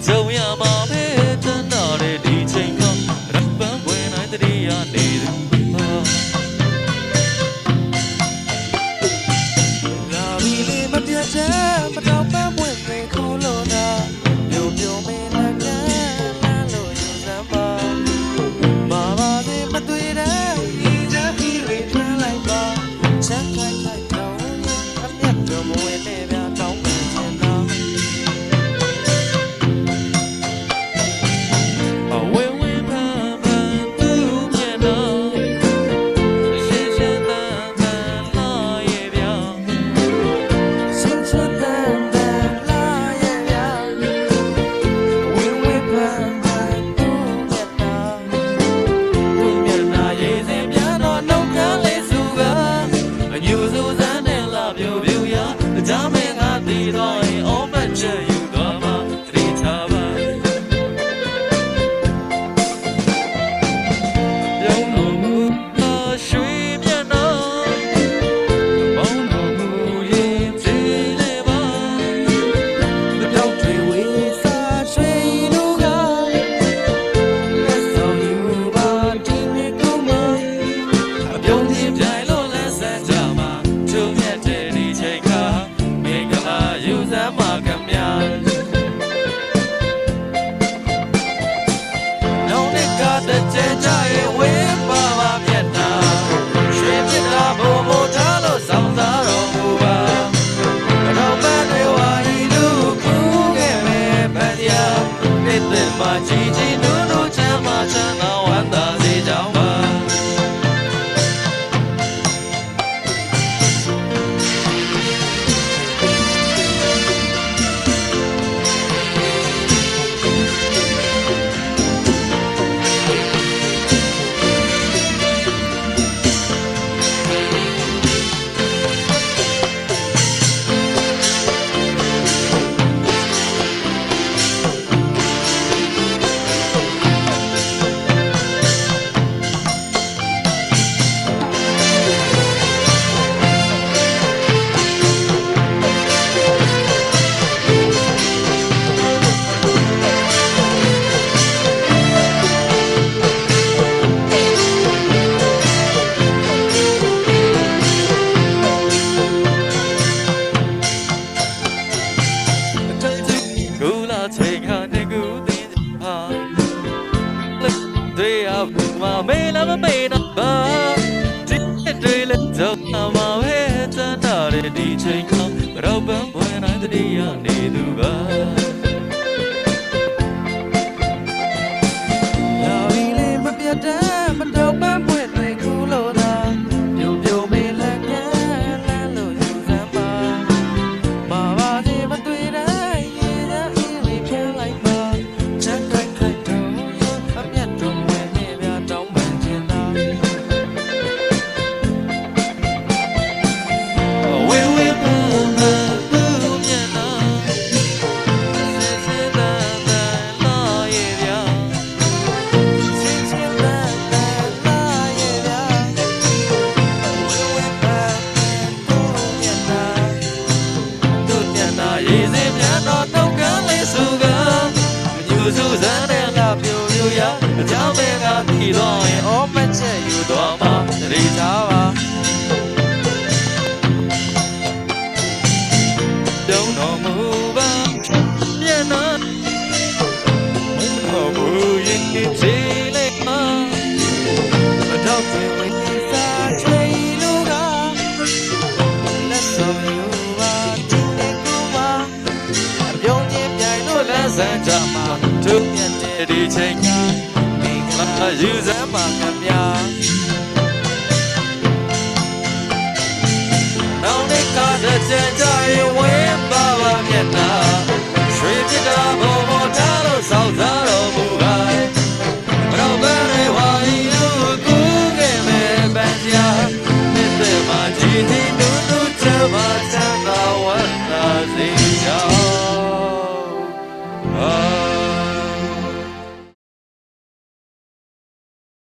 走呀嘛 Chaya. လာမမေးတော့ဘာဒီတွေလက်တော့မှာပဲတန်တာတဲ့ဒီချိန်ကဘရောဘဝနိုင်တဲ့ရနေသူပါ စမ်းကြမှာတို့မြတ်တဲ့ဒီချိန်ကမင်္ဂလာယူစမ်းပါ